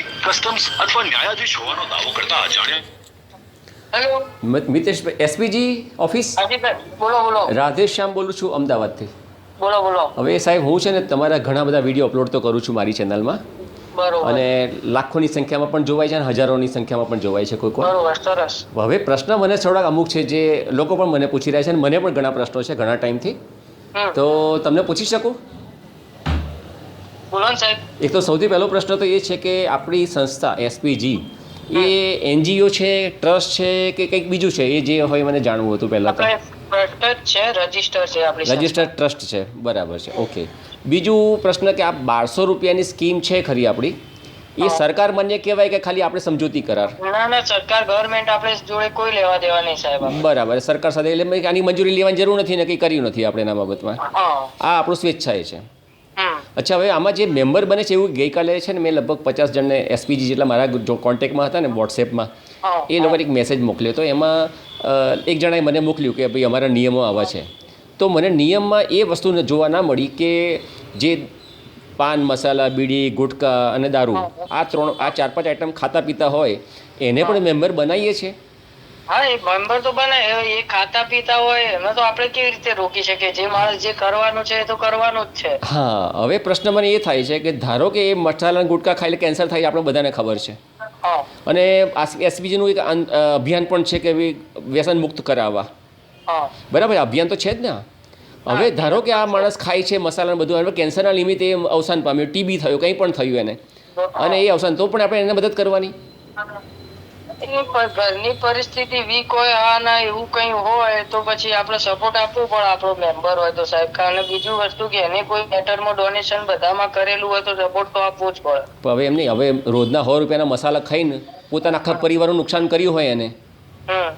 Customs અથવા ન્યાયાધીશ હોવાનો દાવો કરતા અજાણ્યા. હેલો મ- મિતેશ એસપીજી ઓફિસ? બોલો સર બોલો રાધેશ શ્યામ બોલું છું અમદાવાદથી. બોલો બોલો. હવે સાહેબ હું છે ને તમારા ઘણા બધા વીડિયો અપલોડ તો કરું છું મારી ચેનલમાં. બરોબર. અને લાખોની સંખ્યામાં પણ જોવાય છે અને હજારોની સંખ્યામાં પણ જોવાય છે કોઈ કોઈ. હવે પ્રશ્ન મને થોડાક અમુક છે જે લોકો પણ મને પૂછી રહ્યા છે અને મને પણ ઘણા પ્રશ્નો છે ઘણા ટાઈમથી. તો તમને પૂછી શકું? બોલો ને સાહેબ. એક તો સૌથી પહેલો પ્રશ્ન તો એ છે કે આપણી સંસ્થા એસપીજી એ એનજીઓ છે ટ્રસ્ટ છે કે કંઈક બીજું છે? એ જે હોય મને જાણવું હતું પહેલાં તો. ટ્રસ્ટ છે રજિસ્ટર છે આપણી રજિસ્ટર્ડ ટ્રસ્ટ છે બરાબર છે ઓકે. બીજું પ્રશ્ન કે આ બારસો રૂપિયાની સ્કીમ છે ખરી આપણી? એ સરકાર માન્ય કહેવાય કે ખાલી આપણે સમજૂતી કરાર? ના ના સરકાર ગવર્મેન્ટ આપણે જોડે કોઈ લેવા દેવા નહીં સાહેબ બરાબર સરકાર સાથે એટલે આની મંજૂરી લેવાની જરૂર નથી ને કંઈ કર્યું નથી આપણે એના બાબતમાં? આ આપણું સ્વેચ્છાએ છે. અચ્છા હવે આમાં જે મેમ્બર બને છે એવું ગઈકાલે છે ને મેં લગભગ પચાસ જણને એસપીજી જેટલા મારા કોન્ટેક્ટમાં હતા ને વોટ્સએપમાં એ લોકોએ એક મેસેજ મોકલ્યો. તો એમાં એક જણાએ મને મોકલ્યું કે ભાઈ અમારા નિયમો આવા છે. તો મને નિયમમાં એ વસ્તુ જોવા ના મળી કે જે પાન મસાલા બીડી ગુટકા અને દારૂ આ ત્રણ આ ચાર પાંચ આઈટમ ખાતા પીતા હોય એને પણ મેમ્બર બનાવીએ છીએ. હા એ મેમ્બર તો બને એ ખાતા પીતા હોય એમાં તો આપણે કેવી રીતે રોકી શકીએ? જે માણસ જે કરવાનું છે એ તો કરવાનું જ છે. હા હવે પ્રશ્ન મને એ થાય છે કે ધારો કે એ મસાલા ગુટકા ખાઈને કેન્સર થાય આપણે બધાને ખબર છે. અને એસબીજીનું એક અભિયાન પણ છે કે વ્યસન મુક્ત કરાવવા. બરાબર અભિયાન તો છે જ ને હવે ધારો કે આ માણસ ખાય છે મસાલા બધું હવે કેન્સરના એ અવસાન પામ્યું ટીબી થયું કંઈ પણ થયું એને. અને એ અવસાન તો પણ આપણે એને મદદ કરવાની. ઘરની પરિસ્થિતિ વીક હોય હા ના એવું કઈ હોય તો પછી આપણે સપોર્ટ આપવો પડે આપણો મેમ્બર હોય તો સાહેબ. કારણ બીજું વસ્તુ કે એને કોઈ મેટરમાં ડોનેશન બધામાં કરેલું હોય તો સપોર્ટ તો આપવો જ પડે. હવે એમ નહીં હવે રોજના સો રૂપિયાના મસાલા ખાઈને પોતાના આખા પરિવારનું નુકસાન કર્યું હોય એને. હમ.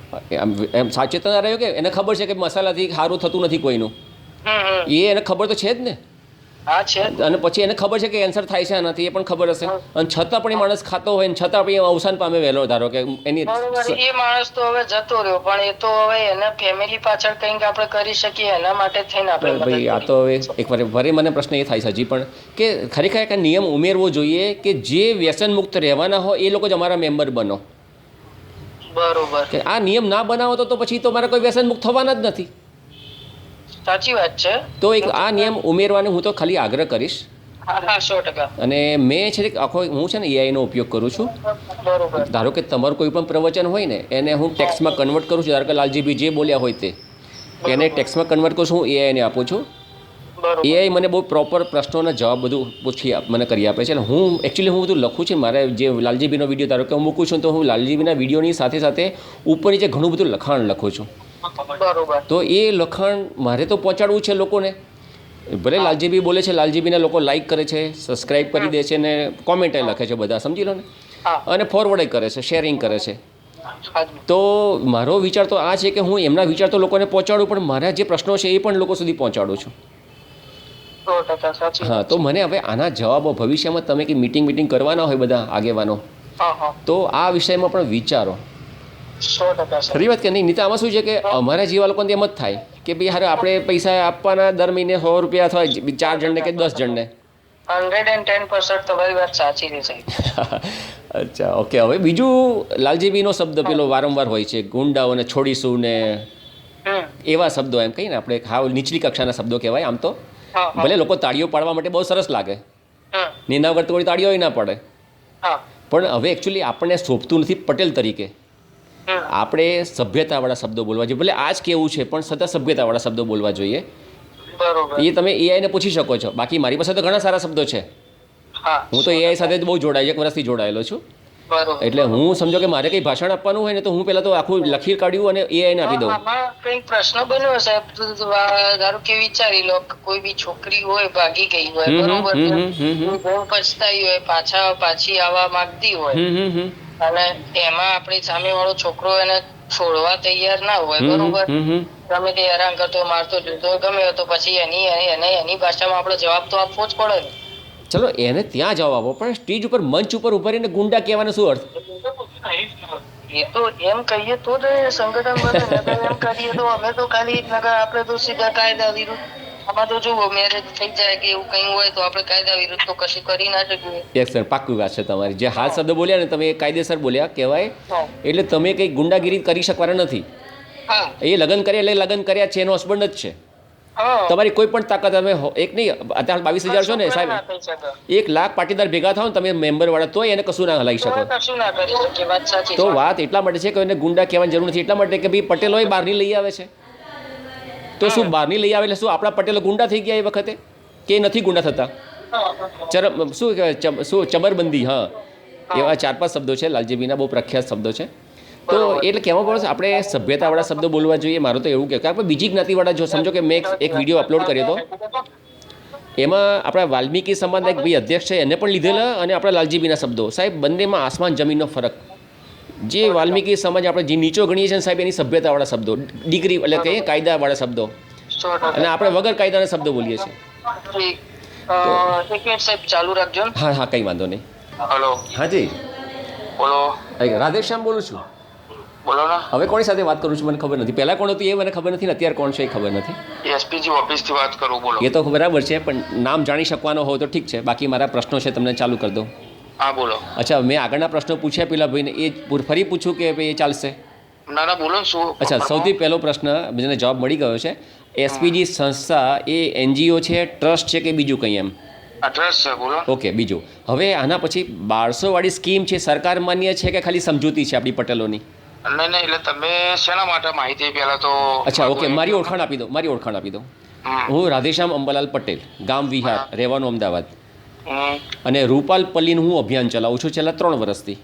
એમ સાચેતન રહ્યો કે એને ખબર છે કે મસાલાથી સારું થતું નથી કોઈનું? એ એને ખબર તો છે જ ને. હા છે. અને પછી એને ખબર છે કે કેન્સર થાય છે આનાથી એ પણ ખબર હશે. અને છતાં પણ એ માણસ ખાતો હોય છતાં પણ એ અવસાન પામે વહેલો ધારો કે એની એ માણસ તો હવે જતો રહ્યો પણ એ તો હવે એના ફેમિલી પાછળ કંઈક આપણે કરી શકીએ એના માટે થઈને આપણે ભાઈ આ તો હવે એક વાર વરે મને પ્રશ્ન એ થાય છે હજી પણ કે ખરેખર એક નિયમ ઉમેરવો જોઈએ કે જે વ્યસન મુક્ત રહેવાના હોય એ લોકો જ અમારા મેમ્બર બનો. બરોબર. કે આ નિયમ ના બનાવો તો તો પછી તો મારા કોઈ વ્યસન મુક્ત થવાના જ નથી. સાચી વાત છે. તો એક આ નિયમ ઉમેરવાનો હું તો ખાલી આગ્રહ કરીશ. અને મેં છે આખો હું છે ને એઆઈનો ઉપયોગ કરું છું. ધારો કે તમારું કોઈ પણ પ્રવચન હોય ને એને હું ટેક્સમાં કન્વર્ટ કરું છું. ધારો કે લાલજીભાઈ જે બોલ્યા હોય તે એને ટેક્સમાં કન્વર્ટ કરું છું હું એઆઈને આપું છું. એઆઈ મને બહુ પ્રોપર પ્રશ્નોના જવાબ બધું પૂછી મને કરી આપે છે. અને હું એકચ્યુઅલી હું બધું લખું છું. મારે જે લાલજીબીનો વીડિયો ધારો કે હું મૂકું છું તો હું લાલજીબીના વિડીયોની સાથે સાથે ઉપર નીચે ઘણું બધું લખાણ લખું છું. તો એ લખાણ મારે તો પહોંચાડવું છે લોકોને. ભલે લાલજીબી બોલે છે લાલજીબીના લોકો લાઈક કરે છે સબસ્ક્રાઇબ કરી દે છે ને કોમેન્ટ લખે છે બધા સમજી લો ને? અને ફોરવર્ડ કરે છે શેરિંગ કરે છે. તો મારો વિચાર તો આ છે કે હું એમના વિચાર તો લોકોને પહોંચાડું પણ મારા જે પ્રશ્નો છે એ પણ લોકો સુધી પહોંચાડું છું. હા તો મને હવે આના જવાબો ભવિષ્યમાં તમે કે મીટિંગ મીટિંગ કરવાના હોય બધા આગેવાનો. તો આ વિષયમાં પણ વિચારો. સો ટકા ખરી વાત કે નહીં? નીતા આમાં શું છે કે અમારા જેવા લોકોને એમ જ થાય કે ભાઈ હારે આપણે પૈસા આપવાના દર મહિને સો રૂપિયા અથવા ચાર જણને કે દસ જણને. હંડ્રેડ એન્ડ ટેન પર્સન્ટ તમારી વાત સાચી છે સાહેબ. અચ્છા ઓકે. હવે બીજું લાલજીબીનો શબ્દ પેલો વારંવાર હોય છે ગુંડાઓને છોડીશું ને એવા શબ્દો એમ કહીને આપણે હાવ નીચલી કક્ષાના શબ્દો કહેવાય આમ તો. ભલે લોકો તાળીઓ પાડવા માટે બહુ સરસ લાગે. નિંદા વગર તો કોઈ તાળીઓ ના પડે. પણ હવે એકચ્યુઅલી આપણને શોભતું નથી પટેલ તરીકે. આપણે સભ્યતાવાળા શબ્દો બોલવા જોઈએ. ભલે આ જ કેવું છે પણ સતત સભ્યતાવાળા શબ્દો બોલવા જોઈએ. એ તમે એઆઈને પૂછી શકો છો. બાકી મારી પાસે તો ઘણા સારા શબ્દો છે. હું. તો એઆઈ સાથે જ બહુ જોડાય એક વર્ષથી જોડાયેલો છું. એટલે હું સમજો કે મારે કઈ ભાષણ આપવાનું હોય ને તો હું પેલા તો આખું લખી કાઢ્યું અને એઆઈને આપી દઉં. કઈ પ્રશ્ન બન્યો સાહેબ ધારો કે વિચારી લો કોઈ બી છોકરી હોય ભાગી ગઈ હોય બરોબર. બહુ પછતાઈ હોય પાછા પાછી આવવા માંગતી હોય. અને એમાં આપણી સામે વાળો છોકરો એને છોડવા તૈયાર ના હોય બરોબર? ગમે તે હેરાન કરતો મારતો જોતો ગમે તો પછી એની એને એની ભાષામાં આપણે જવાબ તો આપવો જ પડે ને. ચલો એને ત્યાં જવાબ આપો પણ સ્ટેજ ઉપર મંચ ઉપર ઊભા રહીને ગુંડા કહેવાનો શું અર્થ? એ તો એમ કહીએ તો જ સંગઠન બને એમ કરીએ તો અમે તો ખાલી નગર આપણે તો સીધા કાયદા વિરુદ્ધ આમાં તો જુઓ મેરેજ થઈ જાય કે એવું કંઈ હોય તો આપણે કાયદા વિરુદ્ધ તો કશું કરી ના શકીએ. યસ સર પાક્કું વાત છે તમારી. જે હાલ શબ્દ બોલ્યા ને તમે એ કાયદેસર બોલ્યા કહેવાય. એટલે તમે કંઈ ગુંડાગીરી કરી શકવાના નથી. હા. એ લગ્ન કર્યા એટલે લગ્ન કર્યા છે એનો હસબન્ડ જ છે. તમારી કોઈ પણ તાકાત તમે એક નહીં અત્યારે બાવીસ હજાર છો ને સાહેબ. એક લાખ પાટીદાર ભેગા થાવ તમે મેમ્બર વાળા તો એને કશું ના હલાવી શકો. તો વાત એટલા માટે છે કે એને ગુંડા કહેવાની જરૂર નથી એટલા માટે કે ભાઈ પટેલો બહારની લઈ આવે છે. તો શું બહારની લઈ આવે એટલે શું આપણા પટેલો ગુંડા થઈ ગયા એ વખતે? કે નથી ગુંડા થતા. ચરમ શું કહેવાય શું ચમરબંધી હા. એવા ચાર પાંચ શબ્દો છે લાલજીબીના બહુ પ્રખ્યાત શબ્દો છે. તો એટલે કહેવા પડે આપણે સભ્યતાવાળા શબ્દો બોલવા જોઈએ. મારું તો એવું કે કારણ કે બીજી જ્ઞાતિવાળા જો સમજો કે મેં એક- વીડિયો અપલોડ કર્યો હતો. એમાં આપણા વાલ્મીકી સમાજના એક ભાઈ અધ્યક્ષ છે એને પણ લીધેલા અને આપણા લાલજીબીના શબ્દો. સાહેબ બંનેમાં આસમાન જમીનનો ફરક. જે વાલ્મીકી સમાજ આપણે જે નીચો ગણીએ છીએ સાહેબ એની સભ્યતાવાળા શબ્દો. ડિગ્રી એટલે કહીએ કાયદાવાળા શબ્દો. અને આપણે વગર કાયદાના શબ્દો બોલીએ છીએ. એક મિનિટ સાહેબ ચાલુ રાખજો. હા હા કંઈ વાંધો નહીં. હલો. હાજી બોલો. રાધેશ્યામ બોલું છું. બોલો ને. હવે કોની સાથે વાત કરું છું મને ખબર નથી. પહેલાં કોણ હતું એ મને ખબર નથી ને અત્યારે કોણ છે એ ખબર નથી. એસપીજી ઓફિસથી વાત કરું બોલો. એ તો બરાબર છે પણ નામ જાણી શકવાનો હોય તો ઠીક છે. બાકી મારા પ્રશ્નો છે તમને ચાલુ કરી દઉં. હા બોલો. અચ્છા મેં આગળના પ્રશ્નો પૂછ્યા પેલા ભાઈને. એ ફરી પૂછું કે ભાઈ એ ચાલશે? ના ના બોલો શું અચ્છા સૌથી પહેલો પ્રશ્ન મને જવાબ મળી ગયો છે એસપીજી સંસ્થા એ એનજીઓ છે ટ્રસ્ટ છે કે બીજું કંઈ એમ? ટ્રસ્ટ છે બોલો. ઓકે બીજું. હવે આના પછી બારસોવાળી સ્કીમ છે સરકાર માન્ય છે કે ખાલી સમજૂતી છે આપણી પટેલોની? નહીં નહીં એટલે તમે શેના માટે માહિતી પહેલા તો અચ્છા ઓકે મારી ઓળખાણ આપી દો મારી ઓળખાણ આપી દો. હું રાધેશ્યામ અંબાલાલ પટેલ ગામ વિહાર રહેવાનું અમદાવાદ. અને રૂપાલ પલ્લીનું હું અભિયાન ચલાવું છું છેલ્લા ત્રણ વર્ષથી.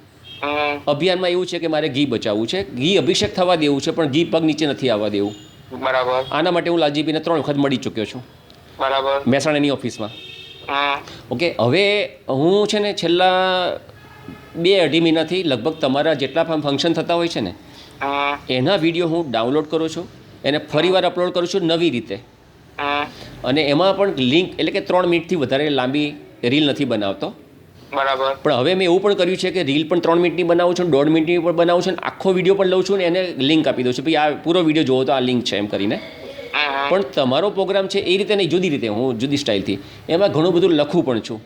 અભિયાનમાં એવું છે કે મારે ઘી બચાવવું છે. ઘી અભિષેક થવા દેવું છે પણ ઘી પગ નીચે નથી આવવા દેવું. બરાબર. આના માટે હું લાલજીબીને ત્રણ વખત મળી ચૂક્યો છું. બરાબર. મહેસાણાની ઓફિસમાં. ઓકે હવે હું છે ને છેલ્લા બે અઢી મહિનાથી લગભગ તમારા જેટલા પણ ફંક્શન થતા હોય છે ને એના વીડિયો હું ડાઉનલોડ કરું છું એને ફરીવાર અપલોડ કરું છું નવી રીતે. અને એમાં પણ લિંક એટલે કે ત્રણ મિનિટથી વધારે લાંબી રીલ નથી બનાવતો. બરાબર. પણ હવે મેં એવું પણ કર્યું છે કે રીલ પણ ત્રણ મિનિટની બનાવું છું દોઢ મિનિટની પણ બનાવું છું અને આખો વીડિયો પણ લઉં છું ને એને લિંક આપી દઉં છું. ભાઈ આ પૂરો વીડિયો જોવો તો આ લિંક છે એમ કરીને. પણ તમારો પ્રોગ્રામ છે એ રીતે નહીં જુદી રીતે હું જુદી સ્ટાઇલથી એમાં ઘણું બધું લખું પણ છું.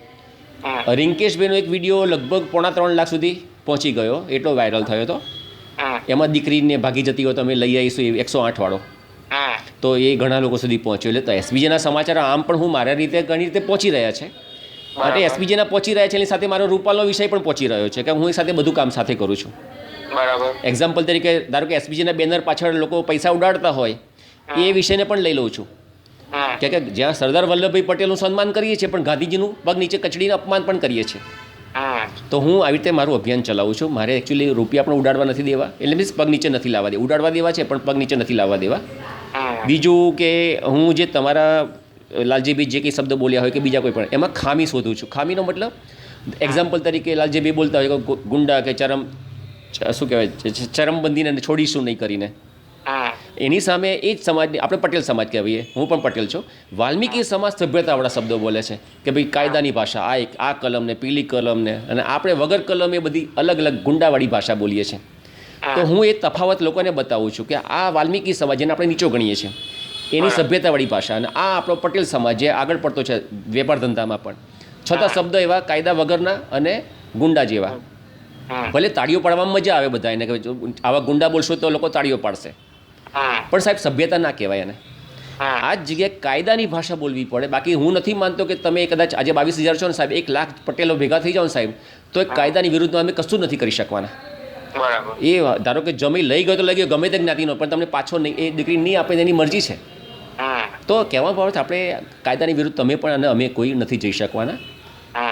રિંકેશભાઈનો એક વીડિયો લગભગ પોણા ત્રણ લાખ સુધી પહોંચી ગયો એટલો વાયરલ થયો હતો. એમાં દીકરીને ભાગી જતી હોય તો અમે લઈ આવીશું એકસો આઠ વાળો. તો એ ઘણા લોકો સુધી પહોંચ્યો. એટલે તો એસબીજેના સમાચાર આમ પણ હું મારા રીતે ઘણી રીતે પહોંચી રહ્યા છે. માટે એસબીજેના પહોંચી રહ્યા છે એની સાથે મારો રૂપાલનો વિષય પણ પહોંચી રહ્યો છે કે હું એ સાથે બધું કામ સાથે કરું છું. બરાબર. એક્ઝામ્પલ તરીકે ધારો કે એસબીજીના બેનર પાછળ લોકો પૈસા ઉડાડતા હોય એ વિષયને પણ લઈ લઉં છું. કે કે જ્યાં સરદાર વલ્લભભાઈ પટેલનું સન્માન કરીએ છીએ પણ ગાંધીજીનું પગ નીચે કચડીને અપમાન પણ કરીએ છીએ. તો હું આવી રીતે મારું અભિયાન ચલાવું છું. મારે એકચ્યુઅલી રૂપિયા પણ ઉડાડવા નથી દેવા. એટલે મીન્સ પગ નીચે નથી લાવવા દેવા. ઉડાડવા દેવા છે પણ પગ નીચે નથી લાવવા દેવા. બીજું કે હું જે તમારા લાલજીભાઈ જે કંઈ શબ્દ બોલ્યા હોય કે બીજા કોઈ પણ એમાં ખામી શોધું છું. ખામીનો મતલબ એક્ઝામ્પલ તરીકે લાલજીભાઈ બોલતા હોય કે ગુંડા કે ચરમ શું કહેવાય? ચરમબંધીને છોડીશું નહીં કરીને. એની સામે એ જ સમાજની આપણે પટેલ સમાજ કહેવાઈએ હું પણ પટેલ છું. વાલ્મીકી સમાજ સભ્યતાવાળા શબ્દો બોલે છે કે ભાઈ કાયદાની ભાષા આ એક આ કલમને પીલી કલમને અને આપણે વગર કલમ એ બધી અલગ અલગ ગુંડાવાળી ભાષા બોલીએ છીએ. તો હું એ તફાવત લોકોને બતાવું છું કે આ વાલ્મીકી સમાજ જેને આપણે નીચો ગણીએ છીએ. એની સભ્યતાવાળી ભાષા અને આ આપણો પટેલ સમાજ જે આગળ પડતો છે વેપાર ધંધામાં પણ. છતાં શબ્દ એવા કાયદા વગરના અને ગુંડા જેવા. ભલે તાળીઓ પાડવામાં મજા આવે બધા એને કે આવા ગુંડા બોલશો તો લોકો તાળીઓ પાડશે. પણ સાહેબ સભ્યતા ના કહેવાય એને. આ જ જગ્યાએ કાયદાની ભાષા બોલવી પડે. બાકી હું નથી માનતો કે તમે કદાચ આજે બાવીસ હજાર છો ને સાહેબ એક લાખ પટેલો ભેગા થઈ જાઓ ને સાહેબ તો એ કાયદાની વિરુદ્ધમાં અમે કશું નથી કરી શકવાના. એ ધારો કે જમી લઈ ગયો તો લઈ ગયો ગમે તે જ્ઞાતિનો પણ તમને પાછો નહીં એ દીકરી નહીં આપે એની મરજી છે. તો કહેવા બાબત આપણે કાયદાની વિરુદ્ધ તમે પણ અને અમે કોઈ નથી જઈ શકવાના.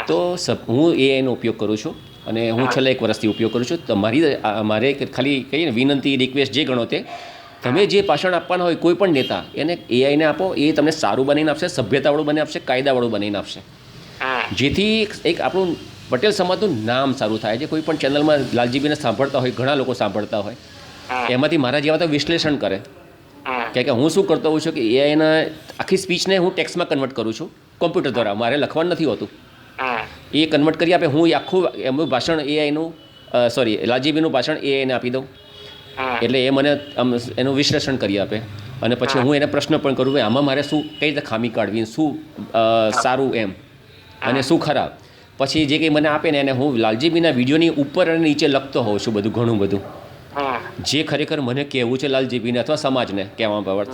તો હું એ એનો ઉપયોગ કરું છું અને હું છેલ્લા એક વર્ષથી ઉપયોગ કરું છું. તમારી મારે ખાલી કહીએ ને વિનંતી રિક્વેસ્ટ જે ગણો તે તમે જે ભાષણ આપવાના હોય કોઈ પણ નેતા એને એઆઈને આપો એ તમને સારું બનાવીને આપશે સભ્યતાવાળું બની આપશે કાયદાવાળું બનાવીને આપશે. જેથી એક- આપણું પટેલ સમાજનું નામ સારું થાય. છે કોઈ પણ ચેનલમાં લાલજીબીને સાંભળતા હોય ઘણા લોકો સાંભળતા હોય એમાંથી મારા જેવા તો વિશ્લેષણ કરે. કે કે હું શું કરતો હોઉં છું કે એઆઈના આખી સ્પીચને હું ટેક્સ્ટમાં કન્વર્ટ કરું છું કોમ્પ્યુટર દ્વારા. મારે લખવાનું નથી હોતું. એ કન્વર્ટ કરી આપે હું એ આખું એમનું ભાષણ એઆઈનું સોરી લાલજીબીનું ભાષણ એઆઈને આપી દઉં. એટલે એ મને આમ એનું વિશ્લેષણ કરી આપે. અને પછી હું. એને પ્રશ્ન પણ કરું કે આમાં મારે શું કઈ રીતે ખામી કાઢવી શું સારું એમ. અને શું ખરાબ. પછી જે કંઈ મને આપે ને એને હું લાલજીબીના વિડીયોની ઉપર અને નીચે લખતો હોઉં છું બધું ઘણું બધું. જે ખરેખર મને કહેવું છે લાલજીબીને અથવા સમાજને કહેવા બાબત.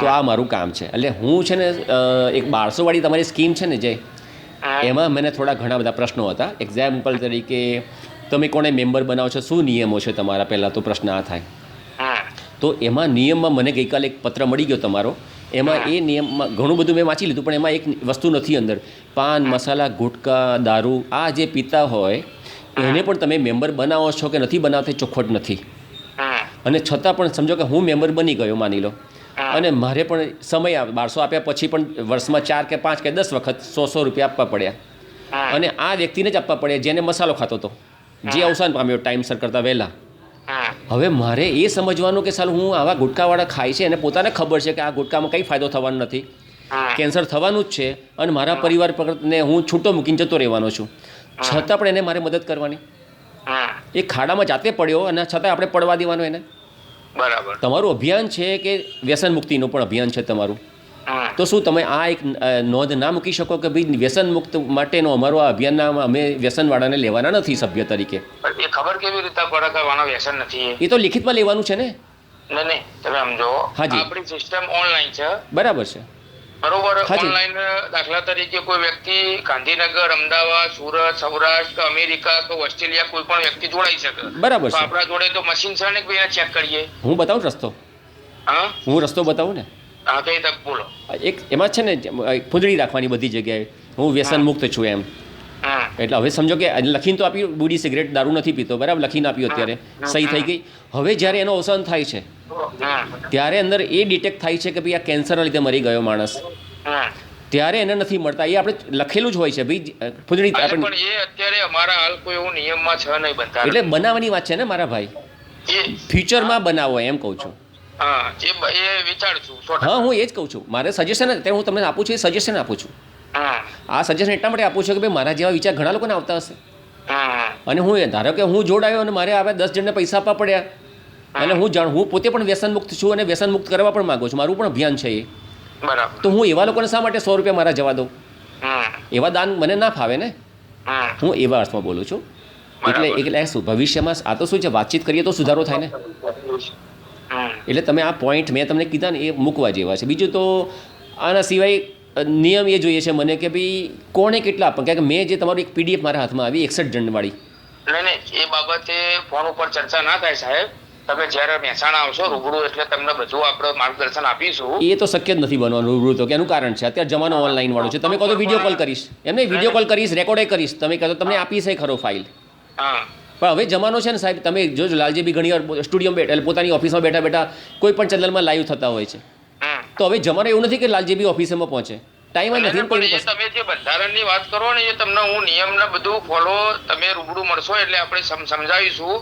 તો આ મારું કામ છે. એટલે હું છે ને એક બારસોવાળી તમારી સ્કીમ છે ને જે એમાં મને થોડા ઘણા બધા પ્રશ્નો હતા. એક્ઝામ્પલ તરીકે તમે કોને મેમ્બર બનાવો છો? શું નિયમો છે તમારા? પહેલાં તો પ્રશ્ન આ થાય. તો એમાં નિયમમાં મને ગઈકાલે એક પત્ર મળી ગયો તમારો. એમાં એ નિયમમાં ઘણું બધું મેં વાંચી લીધું પણ એમાં એક વસ્તુ નથી અંદર. પાન મસાલા ગુટકા દારૂ આ જે પીતા હોય એને પણ તમે મેમ્બર બનાવો છો કે નથી બનાવતા એ ચોખ્ખોટ નથી. અને છતાં પણ સમજો કે હું મેમ્બર બની ગયો માની લો. અને મારે પણ સમય બારસો આપ્યા પછી પણ વર્ષમાં ચાર કે પાંચ કે દસ વખત સો સો રૂપિયા આપવા પડ્યા. અને આ વ્યક્તિને જ આપવા પડે જેને મસાલો ખાતો હતો. જે અવસાન પામ્યો ટાઈમસર કરતાં વહેલા. હવે મારે એ સમજવાનું કે સાલ હું આવા ગુટકાવાળા ખાય છે અને પોતાને ખબર છે કે આ ગુટકામાં કંઈ ફાયદો થવાનો નથી. કેન્સર થવાનું જ છે અને મારા પરિવાર પકડને હું છૂટો મૂકીને જતો રહેવાનો છું. છતાં પણ એને મારે મદદ કરવાની. એ ખાડામાં જાતે પડ્યો અને છતાં આપણે પડવા દેવાનું એને. બરાબર. તમારું અભિયાન છે કે વ્યસન મુક્તિનું પણ અભિયાન છે તમારું. તો શું તમે આ એક નોંધ ના મૂકી શકો કે ભાઈ વ્યસન મુક્ત માટેનો અમારો આ અભિયાનના અમે વ્યસનવાળાને લેવાના નથી સભ્ય તરીકે? એ ખબર કેવી રીતે પડે કે આનો વ્યસન નથી એ? તો લિખિતમાં લેવાનું છે ને? નહીં નહીં તમે સમજો આપણી સિસ્ટમ ઓનલાઈન છે. બરાબર છે. બરોબર ઓનલાઈન દાખલા તરીકે કોઈ વ્યક્તિ ગાંધીનગર અમદાવાદ સુરત સૌરાષ્ટ્ર અમેરિકા કે ઓસ્ટ્રેલિયા કોઈ પણ વ્યક્તિ જોડાઈ શકે. બરાબર આપણા જોડે તો મશીન છે ને ચેક કરીએ? હું બતાવું રસ્તો? હા? હું રસ્તો બતાવું ને? હા તક બોલો? એક એમાં છે ને ફૂંદડી રાખવાની બધી જગ્યાએ. હું વ્યસન મુક્ત છું એમ. એટલે હવે સમજો કે લખીને તો આપ્યું બુડી સિગરેટ દારૂ નથી પીતો. બરાબર? લખીને આપ્યું અત્યારે. સહી થઈ ગઈ. હવે જ્યારે એનો અવસાન થાય છે ત્યારે અંદર એ ડિટેક્ટ થાય છે કે ભાઈ આ કેન્સરના લીધે મરી ગયો માણસ. ત્યારે એને નથી મળતા. એ આપણે લખેલું જ હોય છે ભાઈ ફૂંદડી આપણે પણ એ અત્યારે અમારા હાલ કોઈ એવું નિયમમાં છે નહીં બનતા. એટલે બનાવવાની વાત છે ને મારા ભાઈ. ફ્યુચરમાં બનાવો એમ કહું છું. હા એ એ વિચાર છું હા હું એ જ કહું છું. મારે સજેશન અત્યારે હું તમને આપું છું એ સજેશન આપું છું. આ સજેશન એટલા માટે આપું છું કે ભાઈ મારા જેવા વિચાર ઘણા લોકોને આવતા હશે. અને હું એ ધારો કે હું જોડાયો અને મારે આવે દસ જણને પૈસા આપવા પડ્યા. અને હું જાણ હું પોતે પણ વ્યસન મુક્ત છું અને વ્યસન મુક્ત કરવા પણ માંગુ છું. મારું પણ અભિયાન છે એ. બરાબર. તો હું એવા લોકોને શા માટે સો રૂપિયા મારા જવા દઉં? એવા દાન મને ના ફાવે ને? હું. એવા અર્થમાં બોલું છું. એટલે એટલે શું ભવિષ્યમાં આ તો શું છે? વાતચીત કરીએ તો સુધારો થાય ને? એટલે તમે આ પોઈન્ટ મેં તમને કીધા ને એ મૂકવા જેવા છે. બીજું તો આના સિવાય નિયમ એ જોઈએ છે મને કે ભાઈ કોણે કેટલા આપવા? કારણ કે મેં જે તમારું એક પીડીએફ મારા હાથમાં આવી એકસઠ જણવાળી. નહીં નહીં એ બાબતે ફોન ઉપર ચર્ચા ના થાય સાહેબ. તમે જ્યારે મહેસાણા આવશો રૂબરૂ એટલે તમને બધું આપણે માર્ગદર્શન આપીશું. એ તો શક્ય જ નથી બનવાનું રૂબરૂ તો કે એનું કારણ છે? અત્યારે જમાનો ઓનલાઈન વાળો છે. તમે કહો તો વીડિયો કોલ કરીશ. એમને વીડિયો કોલ કરીશ રેકોર્ડે કરીશ. તમે કહો તો તમને આપીશ ખરો ફાઇલ હા. પણ હવે જમાનો છે ને સાહેબ તમે જોજો લાલજી બી ઘણી વાર સ્ટુડિયો બેઠા એટલે પોતાની ઓફિસમાં બેઠા બેઠા કોઈ પણ ચેનલમાં લાઈવ થતા હોય છે. તો હવે જમાનો એવું નથી કે લાલજી બી ઓફિસમાં પહોંચે. ટાઈમ જ નથી પણ તમે જે બંધારણની વાત કરો ને એ તમને હું નિયમને બધું ફોલો તમે રૂબરૂ મળશો એટલે આપણે સમજાવીશું.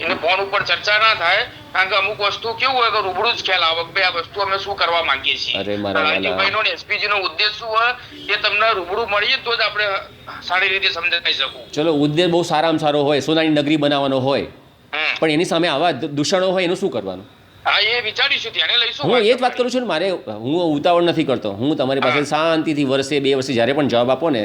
એને ફોન ઉપર ચર્ચા ના થાય કારણ કે અમુક વસ્તુ કેવું હોય કે રૂબરૂ જ ખ્યાલ આવે. કે આ વસ્તુ અમે શું કરવા માંગીએ છીએ? વાલા. ને SPG નો ઉદ્દેશ શું હોય? એ તમને રૂબરૂ મળીએ તો જ આપણે સારી રીતે સમજાવી શકું. ચલો ઉદ્દેશ બહુ સારામાં સારો હોય સોનાની નગરી બનાવવાનો હોય. પણ એની સામે આવા દૂષણો હોય એનું શું કરવાનું? હા એ વિચારીશું ધ્યાને લઈશું હું એ જ વાત કરું છું ને મારે હું ઉતાવળ નથી કરતો. હું તમારી પાસે શાંતિથી વર્ષે બે વર્ષે જ્યારે પણ જવાબ આપો ને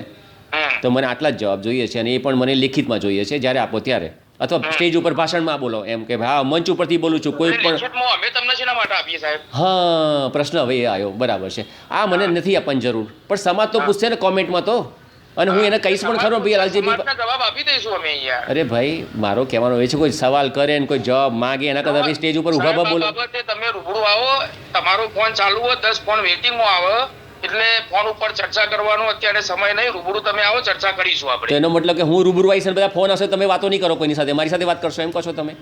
તો મને આટલા જ જવાબ જોઈએ છે અને એ પણ મને લિખિતમાં જોઈએ છે જ્યારે આપો ત્યારે. અથવા સ્ટેજ ઉપર ભાષણમાં બોલો એમ કે હા મંચ ઉપરથી બોલું છું કોઈ પણ અમે તમને શેના માટે આપીએ સાહેબ? હા પ્રશ્ન હવે એ આવ્યો બરાબર છે. આ મને નથી આપવાની જરૂર. પણ સમાજ તો પૂછશે ને કોમેન્ટમાં તો. અને હું એને કહીશ પણ ખરો ભાઈ લાલજી જવાબ આપી દઈશું અમે અહીંયા. અરે ભાઈ મારો કહેવાનો એ છે કોઈ સવાલ કરે ને કોઈ જવાબ માગે એના કરતાં ભાઈ સ્ટેજ ઉપર ઊભા બોલો. તમે રૂબરૂ આવો તમારો ફોન ચાલુ હોય દસ ફોન વેટિંગમાં આવે એટલે ફોન ઉપર ચર્ચા કરવાનો અત્યારે સમય નહીં રૂબરૂ તમે આવો ચર્ચા કરીશું આપણે. એનો મતલબ કે હું રૂબરૂ આવીશ બધા ફોન આવશે તમે વાતો નહીં કરો કોઈની સાથે. મારી સાથે વાત કરશો એમ કહો છો તમે?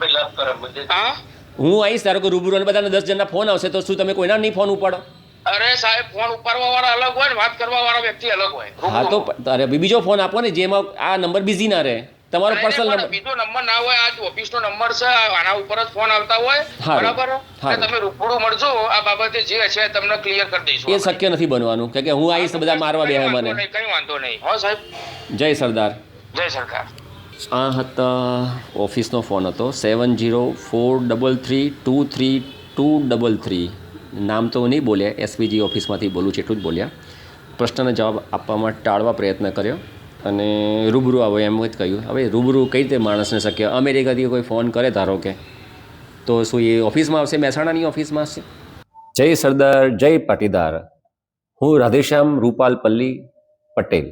હું આવીશ ધારો કે રૂબરૂ અને બધાને દસ જણના ફોન આવશે તો શું તમે કોઈના નહીં ફોન ઉપાડો? અરે સાહેબ ફોન ઉપાડવા વાળા અલગ હોય ને વાત કરવા વાળા વ્યક્તિ અલગ હોય. હા તો અરે બીજો ફોન આપો ને જેમાં આ નંબર બિઝી ના રહે. તમારો પર્સનલ નંબર બીજો નંબર ના હોય આ ઓફિસનો નંબર છે આના ઉપર જ ફોન આવતા હોય. બરાબર. તમે રૂબરૂ મળજો આ બાબતે જે છે તમને ક્લિયર કરી દઈશું એ શક્ય નથી બનવાનું કે હું આવીશ તો બધા મારવા બેહે મને. કઈ વાંધો નહીં. હો સાહેબ. જય સરદાર. જય સરકાર. આ હતા ઓફિસનો ફોન હતો seven zero four double three two three two double three નામ તો નહીં બોલ્યા એસપીજી ઓફિસમાંથી બોલું છું એટલું જ બોલ્યા. પ્રશ્નનો જવાબ આપવામાં ટાળવા પ્રયત્ન કર્યો અને રૂબરૂ આવો એમ જ કહ્યું. હવે રૂબરૂ કઈ રીતે માણસને શક્ય અમેરિકાથી કોઈ ફોન કરે ધારો કે, તો શું એ ઓફિસમાં આવશે? મહેસાણાની ઓફિસમાં આવશે? જય સરદાર, જય પાટીદાર. હું રાધેશ્યામ રૂપાલ પલ્લી પટેલ.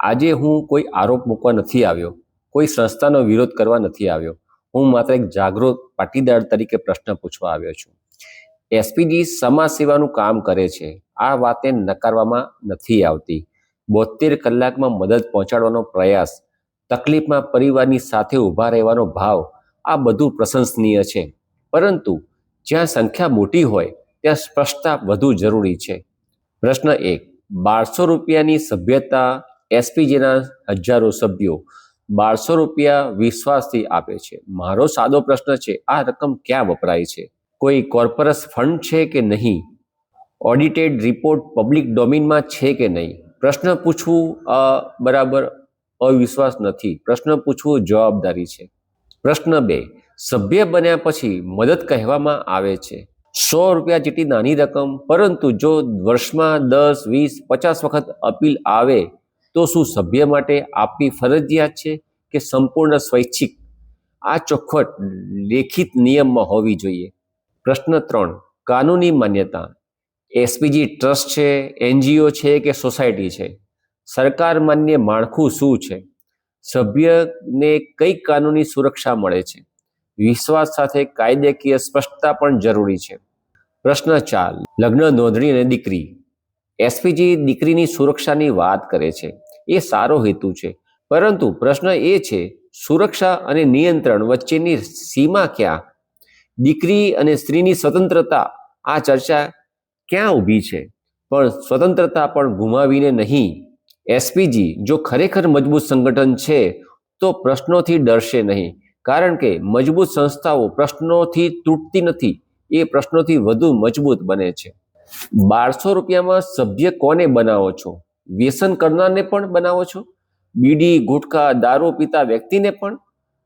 આજે હું કોઈ આરોપ મૂકવા નથી આવ્યો, કોઈ સંસ્થાનો વિરોધ કરવા નથી આવ્યો. હું માત્ર એક જાગૃત પાટીદાર તરીકે પ્રશ્ન પૂછવા આવ્યો છું. એસપીજી સમાજ સેવાનું કામ કરે છે. આ વાતે નકારવામાં નથી આવતી. બોતેર કલાકમાં મદદ પહોંચાડવાનો પ્રયાસ, તકલીફમાં પરિવારની સાથે ઊભા રહેવાનો ભાવ, આ બધું પ્રશંસનીય છે. પરંતુ જ્યાં સંખ્યા મોટી હોય, ત્યાં સ્પષ્ટતા વધુ જરૂરી છે. પ્રશ્ન એક, બારસો રૂપિયાની સભ્યતા એસપીજીના હજારો સભ્યો બારસો રૂપિયા વિશ્વાસથી આપે છે. મારો સાદો પ્રશ્ન છે, આ રકમ ક્યાં વપરાય છે? કોઈ કોર્પોરસ ફંડ છે કે નહીં? ઓડિટેડ રિપોર્ટ પબ્લિક ડોમિનમાં છે કે નહીં? પ્રશ્ન પૂછવું બરાબર અવિશ્વાસ નથી. પ્રશ્ન પૂછવું જવાબદારી છે. પ્રશ્ન બે. સભ્ય બન્યા પછી મદદ કહેવામાં આવે છે. સો રૂપિયા જેટલી નાની રકમ, પરંતુ જો વર્ષમાં દસ, વીસ, પચાસ વખત અપીલ આવે, તો શું સભ્ય માટે આપવી ફરજિયાત છે કે સંપૂર્ણ સ્વૈચ્છિક? આ ચોખ્ખટ લેખિત નિયમમાં હોવી જોઈએ. પ્રશ્ન ત્રણ, કાનૂની માન્યતા. એસપીજી ટ્રસ્ટ છે, એનજીઓ છે કે સોસાયટી છે? સરકાર માન્ય માળખું શું છે? સભ્યને કઈ કાનૂની સુરક્ષા મળે છે? વિશ્વાસ સાથે કાયદેકીય સ્પષ્ટતા પણ જરૂરી છે. પ્રશ્ન ચાર, લગ્ન, નોંધણી અને દીકરી. એસપીજી દીકરીની સુરક્ષાની વાત કરે છે. એ સારો હેતુ છે. પરંતુ પ્રશ્ન એ છે, સુરક્ષા અને નિયંત્રણ વચ્ચેની સીમા ક્યાં? દીકરી અને સ્ત્રીની સ્વતંત્રતા આ ચર્ચા ક્યાં ઊભી છે? પણ સ્વતંત્રતા પણ ગુમાવીને નહીં. એસપીજી, જો ખરેખર મજબૂત સંગઠન છે, તો પ્રશ્નોથી ડરશે નહીં. કારણ કે મજબૂત સંસ્થાઓ પ્રશ્નોથી તૂટતી નથી. એ પ્રશ્નોથી વધુ મજબૂત બને છે. બારસો રૂપિયામાં સભ્ય કોને બનાવો છો? વ્યસન કરનારને પણ બનાવો છો? બીડી ગુટખા દારૂ પીતા વ્યક્તિને પણ?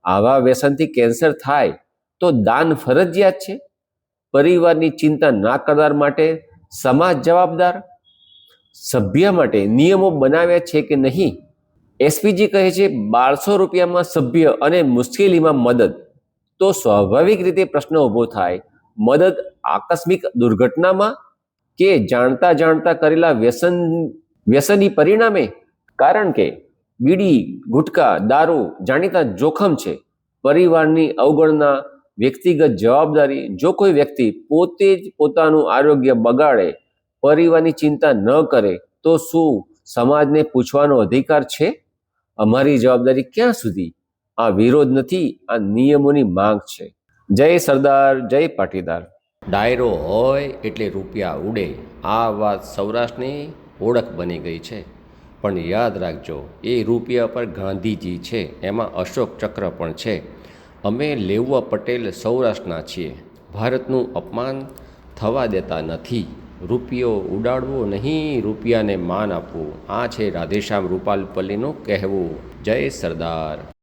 આવા વ્યસનથી કેન્સર થાય તો દાન ફરજિયાત છે? પરિવારની ચિંતા ના કરનાર માટે, સમાજ જવાબદાર, સભ્ય માટે નિયમો બનાવ્યા છે કે નહીં? એસપીજી કહે છે, બારસો રૂપિયામાં સભ્ય અને મુશ્કેલીમાં મદદ. તો સ્વાભાવિક રીતે પ્રશ્ન ઊભો થાય, મદદ આકસ્મિક દુર્ઘટનામાં કે જાણતા જાણતા કરેલા વ્યસન, વ્યસની પરિણામે? કારણ કે બીડી, ગુટકા, દારૂ જાણીતા જોખમ છે. પરિવારની અવગણના વ્યક્તિગત જવાબદારી જો કોઈ વ્યક્તિ પોતે જ પોતાનું આરોગ્ય બગાડે, પરિવારની ચિંતા ન કરે, તો શું સમાજને પૂછવાનો અધિકાર છે? અમારી જવાબદારી ક્યાં સુધી? આ વિરોધ નથી, આ નિયમોની માંગ છે. જય સરદાર, જય પાટીદાર. ડાયરો હોય એટલે રૂપિયા ઉડે. આ વાત સૌરાષ્ટ્રની ઓળખ બની ગઈ છે. પણ યાદ રાખજો, એ રૂપિયા પર ગાંધીજી છે, એમાં અશોક ચક્ર પણ છે. અમે લેઉવા પટેલ સૌરાષ્ટ્રના છીએ. ભારતનું અપમાન થવા દેતા નથી. રૂપિયો ઉડાડવો નહીં, રૂપિયાને માન આપવું. આ છે રાધેશ્યામ રૂપાલ પલ્લીનું કહેવું. જય સરદાર.